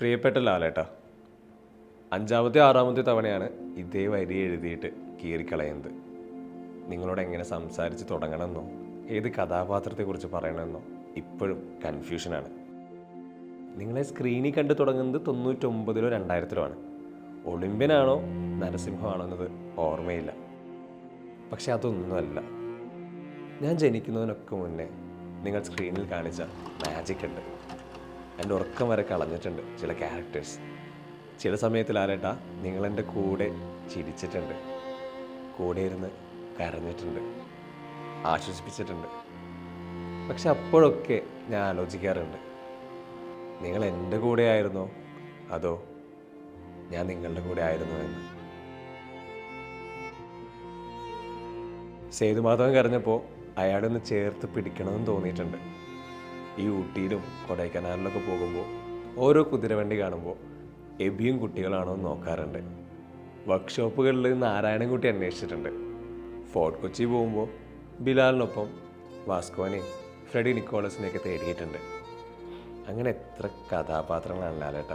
പ്രിയപ്പെട്ട ലാലേട്ടാ അഞ്ചാമത്തെ ആറാമത്തെ തവണയാണ് ഇതേ വരി എഴുതിയിട്ട് കീറിക്കളയുന്നത്. നിങ്ങളോട് എങ്ങനെ സംസാരിച്ച് തുടങ്ങണമെന്നോ ഏത് കഥാപാത്രത്തെക്കുറിച്ച് പറയണമെന്നോ ഇപ്പോഴും കൺഫ്യൂഷനാണ് നിങ്ങളെ സ്ക്രീനിൽ കണ്ടു തുടങ്ങുന്നത് തൊണ്ണൂറ്റൊമ്പതിലോ രണ്ടായിരത്തിലോ ആണ്. ഒളിമ്പ്യനാണോ നരസിംഹമാണോ എന്നത് ഓർമ്മയില്ല. പക്ഷെ അതൊന്നുമല്ല. ഞാൻ ജനിക്കുന്നതിനൊക്കെ മുന്നേ നിങ്ങൾ സ്ക്രീനിൽ കാണിച്ച മാജിക് ഉണ്ട്. എന്റെ ഉറക്കം വരെ കളഞ്ഞിട്ടുണ്ട് ചില ക്യാരക്ടേഴ്സ് ചില സമയത്തിൽ ആരേട്ടാ നിങ്ങളെന്റെ കൂടെ ചിരിച്ചിട്ടുണ്ട്. കൂടെ ഇരുന്ന് കരഞ്ഞിട്ടുണ്ട്. ആശ്വസിപ്പിച്ചിട്ടുണ്ട്. പക്ഷെ അപ്പോഴൊക്കെ ഞാൻ ആലോചിക്കാറുണ്ട്. നിങ്ങൾ എന്റെ കൂടെ ആയിരുന്നോ? അതോ ഞാൻ നിങ്ങളുടെ കൂടെ ആയിരുന്നു എന്ന്? സേതുമാധവൻ കരഞ്ഞപ്പോൾ അയാളൊന്ന് ചേർത്ത് പിടിക്കണമെന്ന് തോന്നിയിട്ടുണ്ട്. ഈ ഊട്ടിയിലും കൊടൈക്കനാലിലൊക്കെ പോകുമ്പോൾ ഓരോ കുതിരവണ്ടി കാണുമ്പോൾ എബിയും കുട്ടികളാണോ എന്ന് നോക്കാറുണ്ട്. വർക്ക്ഷോപ്പുകളിൽ നാരായണൻകുട്ടി അന്വേഷിച്ചിട്ടുണ്ട്. ഫോർട്ട് കൊച്ചി പോകുമ്പോൾ ബിലാലിനൊപ്പം വാസ്കോനെയും ഫ്രെഡി നിക്കോളസിനെയൊക്കെ തേടിയിട്ടുണ്ട്. അങ്ങനെ എത്ര കഥാപാത്രങ്ങളാണ് ലാലേട്ട.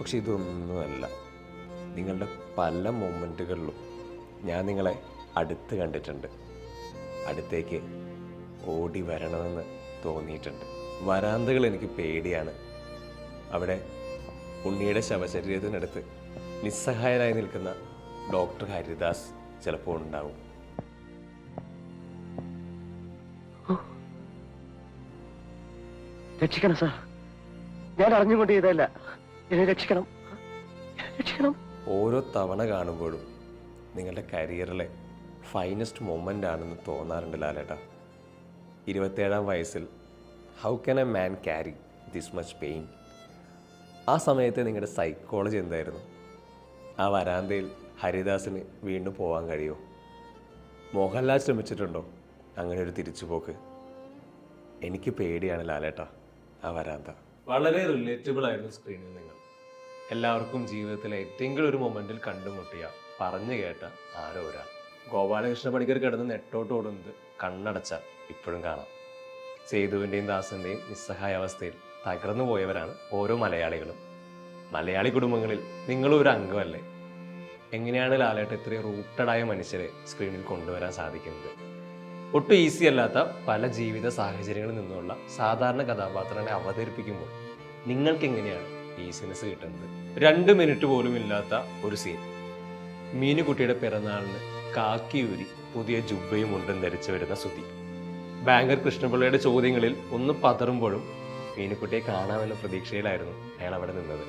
പക്ഷെ ഇതൊന്നുമല്ല. നിങ്ങളുടെ പല മൊമെന്റുകളിലും ഞാൻ നിങ്ങളെ അടുത്ത് കണ്ടിട്ടുണ്ട്. അടുത്തേക്ക് ഓടി വരണമെന്ന് തോന്നിയിട്ടുണ്ട്. വരാന്തകൾ എനിക്ക് പേടിയാണ്. അവിടെ ഉണ്ണിയുടെ ശവശരീരത്തിനടുത്ത് നിസ്സഹായനായി നിൽക്കുന്ന ഡോക്ടർ ഹരിദാസ് ചിലപ്പോൾ ഉണ്ടാവും. രക്ഷിക്കണം സാർ. ഞാൻ അറിഞ്ഞുകൊണ്ട് ചെയ്തതല്ല എന്നെ രക്ഷിക്കണം. രക്ഷിക്കണം. ഓരോ തവണ കാണുമ്പോഴും നിങ്ങളുടെ കരിയറിലെ ഫൈനസ്റ്റ് മൊമെന്റ് ആണെന്ന് തോന്നാറുണ്ട് ലാലേട്ട. ഇരുപത്തേഴാം വയസ്സിൽ how can a man carry this much pain ആ സമയത്ത് നിങ്ങളുടെ സൈക്കോളജി എന്തായിരുന്നു? ആ വരാന്തയിൽ ഹരിദാസിന് വീണ്ടും പോകാൻ കഴിയുമോ? മോഹൻലാൽ ശ്രമിച്ചിട്ടുണ്ടോ? അങ്ങനെ ഒരു തിരിച്ചുപോക്ക്. എനിക്ക് പേടിയാണ് ലാലേട്ട ആ വരാന്ത. വളരെ റിലേറ്റബിൾ ആയിരുന്നു സ്ക്രീനിൽ നിങ്ങൾ. എല്ലാവർക്കും ജീവിതത്തിലെ ഏറ്റെങ്കിലും ഒരു മൊമെന്റിൽ കണ്ടുമുട്ടിയ പറഞ്ഞു കേട്ട ആരോ ഒരാൾ. ഗോപാലകൃഷ്ണ പണിക്കർ കിടന്ന് നെട്ടോട്ട് ഓടുന്നത് കണ്ണടച്ചാൽ ഇപ്പോഴും കാണാം. സേതുവിന്റെയും ദാസന്റെയും നിസ്സഹായ അവസ്ഥയിൽ തകർന്നു പോയവരാണ് ഓരോ മലയാളികളും. മലയാളി കുടുംബങ്ങളിൽ നിങ്ങളും ഒരു അംഗമല്ലേ? എങ്ങനെയാണ് ലാലേട്ട് ഇത്രയും റൂട്ടഡായ മനുഷ്യരെ സ്ക്രീനിൽ കൊണ്ടുവരാൻ സാധിക്കുന്നത്? ഒട്ടും ഈസി അല്ലാത്ത പല ജീവിത സാഹചര്യങ്ങളിൽ നിന്നുള്ള സാധാരണ കഥാപാത്രങ്ങളെ അവതരിപ്പിക്കുമ്പോൾ നിങ്ങൾക്ക് എങ്ങനെയാണ് ഈസിനെസ് കിട്ടുന്നത്? രണ്ട് മിനിറ്റ് പോലും ഇല്ലാത്ത ഒരു സീൻ മീനുകുട്ടിയുടെ പിറന്നാളിന് കാക്കിയൂരി പുതിയ ജുബയും മുണ്ടും ധരിച്ചു വരുന്ന സുധി. ബാങ്കർ കൃഷ്ണപിള്ളയുടെ ചോദ്യങ്ങളിൽ ഒന്ന് പതറുമ്പോഴും മീനുക്കുട്ടിയെ കാണാമെന്ന പ്രതീക്ഷയിലായിരുന്നു അയാൾ അവിടെ നിന്നത്.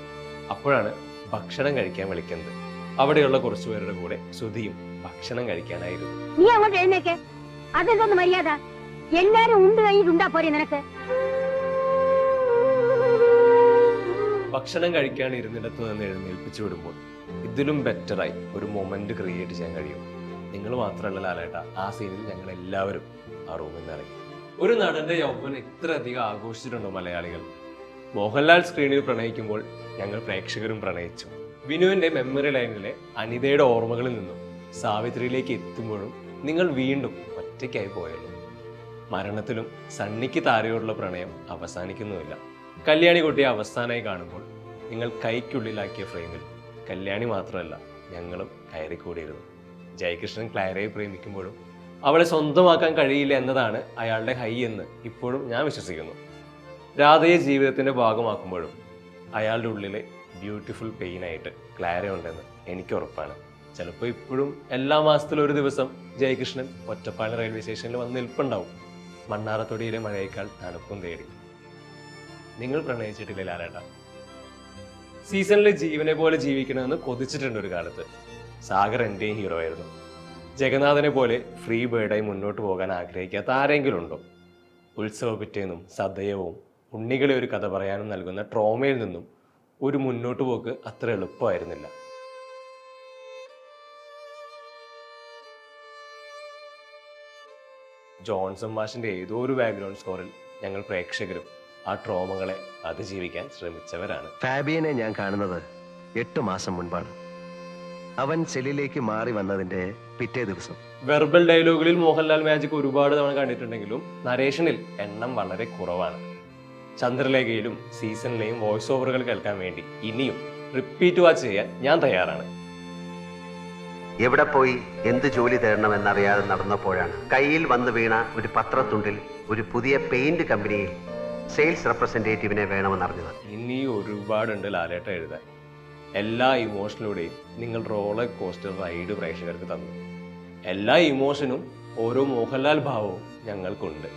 അപ്പോഴാണ് ഭക്ഷണം കഴിക്കാൻ വിളിക്കുന്നത്. അവിടെയുള്ള കുറച്ചു പേരുടെ കൂടെ സുധിയും ഭക്ഷണം കഴിക്കാനായിരുന്നു. നീ അങ്ങോട്ട് എഴുന്നേക്ക്. അതെന്തോന്ന് മര്യാദ? എല്ലാരും ഉണ്ട് കഴിഞ്ഞിട്ടുണ്ടാ പോരെ നിനക്ക്. ഭക്ഷണം കഴിക്കാൻ ഇരുന്നിടത്ത് നിന്ന് എഴുന്നേൽപ്പിച്ചു വിടുമ്പോൾ ഇതിലും ബെറ്ററായി ഒരു മൊമെന്റ് ക്രിയേറ്റ് ചെയ്യാൻ കഴിയും. നിങ്ങൾ മാത്രമല്ല ലാലേട്ട ആ സീനിൽ ഞങ്ങൾ എല്ലാവരും ആ റൂമിൽ നിന്ന് ഇറങ്ങി. ഒരു നടന്റെ യൗവനം ഇത്ര അധികം ആഘോഷിച്ചിട്ടുണ്ടോ മലയാളികൾ? മോഹൻലാൽ സ്ക്രീനിൽ പ്രണയിക്കുമ്പോൾ ഞങ്ങൾ പ്രേക്ഷകരും പ്രണയിച്ചു. വിനുവിന്റെ മെമ്മറി ലൈനിലെ അനിതയുടെ ഓർമ്മകളിൽ നിന്നും സാവിത്രിയിലേക്ക് എത്തുമ്പോഴും നിങ്ങൾ വീണ്ടും ഒറ്റയ്ക്കായി പോയല്ലോ. മരണത്തിലും സണ്ണിക്ക് താരയോടുള്ള പ്രണയം അവസാനിക്കുന്നുമില്ല. കല്യാണി കുട്ടിയെ അവസാനമായി കാണുമ്പോൾ നിങ്ങൾ കൈക്കുള്ളിലാക്കിയ ഫ്രെയിമിൽ കല്യാണി മാത്രമല്ല ഞങ്ങളും കയറിക്കൂടിയിരുന്നു. ജയകൃഷ്ണൻ ക്ലാരയെ പ്രേമിക്കുമ്പോഴും അവളെ സ്വന്തമാക്കാൻ കഴിയില്ല എന്നതാണ് അയാളുടെ ഹൈ എന്ന് ഇപ്പോഴും ഞാൻ വിശ്വസിക്കുന്നു. രാധയെ ജീവിതത്തിന്റെ ഭാഗമാക്കുമ്പോഴും അയാളുടെ ഉള്ളിലെ ബ്യൂട്ടിഫുൾ പെയിനായിട്ട് ക്ലാര ഉണ്ടെന്ന് എനിക്ക് ഉറപ്പാണ്. ചിലപ്പോൾ ഇപ്പോഴും എല്ലാ മാസത്തിലും ഒരു ദിവസം ജയകൃഷ്ണൻ ഒറ്റപ്പാലം റെയിൽവേ സ്റ്റേഷനിൽ വന്ന് നിൽപ്പുണ്ടാവും. മണ്ണാറത്തൊടിയിലെ മഴയേക്കാൾ തണുപ്പും തേടി. നിങ്ങൾ പ്രണയിച്ചിട്ടില്ല ലാലേട്ട? സീസണിലെ ജീവനെ പോലെ ജീവിക്കണമെന്ന് കൊതിച്ചിട്ടുണ്ട് ഒരു കാലത്ത്. സാഗർ എന്റെയും ഹീറോ ആയിരുന്നു. ജഗന്നാഥനെ പോലെ ഫ്രീ ബേർഡായി മുന്നോട്ട് പോകാൻ ആഗ്രഹിക്കാത്ത ആരെങ്കിലും ഉണ്ടോ? ഉത്സവ പിറ്റേന്നും സദയവും ഉണ്ണികളെ ഒരു കഥ പറയാനും നൽകുന്ന ട്രോമയിൽ നിന്നും ഒരു മുന്നോട്ട് പോക്ക് അത്ര എളുപ്പമായിരുന്നില്ല. ജോൺസൺ മാഷിന്റെ ഏതോ ഒരു ബാക്ക്ഗ്രൗണ്ട് സ്കോറിൽ ഞങ്ങൾ പ്രേക്ഷകരും ആ ട്രോമകളെ അതിജീവിക്കാൻ ശ്രമിച്ചവരാണ്. ഫാബിയനെ ഞാൻ കാണുന്നത് എട്ട് മാസം മുൻപാണ്. അവൻ സെല്ലിലേക്ക് മാറി വന്നതിന്റെ പിറ്റേ ദിവസം. വെർബൽ ഡയലോഗുകളിൽ മോഹൻലാൽ മാജിക് ഒരുപാട് തവണ കണ്ടിട്ടുണ്ടെങ്കിലും നരേഷനിൽ എണ്ണം വളരെ കുറവാണ്. ചന്ദ്രലേഖയിലും സീസണിലെയും വോയിസ് ഓവറുകൾ കേൾക്കാൻ വേണ്ടി ഇനിയും റിപ്പീറ്റ് വാച്ച് ചെയ്യാൻ ഞാൻ തയ്യാറാണ്. എവിടെ പോയി എന്ത് ജോലി തേടണമെന്നറിയാതെ നടന്നപ്പോഴാണ് കയ്യിൽ വന്നു വീണ ഒരു പത്രത്തുണ്ടിൽ ഒരു പുതിയ പെയിന്റ് കമ്പനിയിൽ സെയിൽസ് റെപ്രസെന്റേറ്റീവിനെ വേണമെന്നറിഞ്ഞത്. ഇനി ഒരുപാടുണ്ട് ലാലേട്ട എഴുതാൻ. എല്ലാ ഇമോഷനിലൂടെയും നിങ്ങൾ റോളർ കോസ്റ്റർ റൈഡ് പ്രേക്ഷകർക്ക് തന്നു. എല്ലാ ഇമോഷനും ഓരോ മോഹൻലാൽ ഭാവവും ഞങ്ങൾക്കുണ്ട്.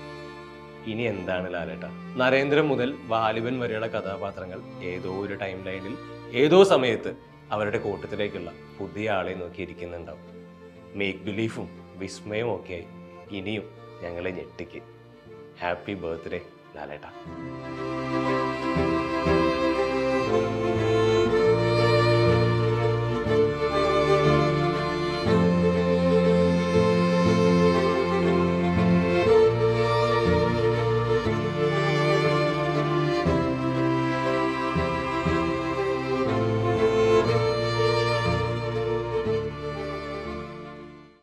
ഇനി എന്താണ് ലാലേട്ട? നരേന്ദ്രൻ മുതൽ വാലിബൻ വരെയുള്ള കഥാപാത്രങ്ങൾ ഏതോ ഒരു ടൈം ലൈനിൽ ഏതോ സമയത്ത് അവരുടെ കൂട്ടത്തിലേക്കുള്ള പുതിയ ആളെ നോക്കി ഇരിക്കുന്നുണ്ടാവും മേക്ക് ബിലീഫും വിസ്മയവും ഒക്കെ ഇനിയും ഞങ്ങളെ ഞെട്ടിക്ക്. ഹാപ്പി ബർത്ത്ഡേ ലാലേട്ട.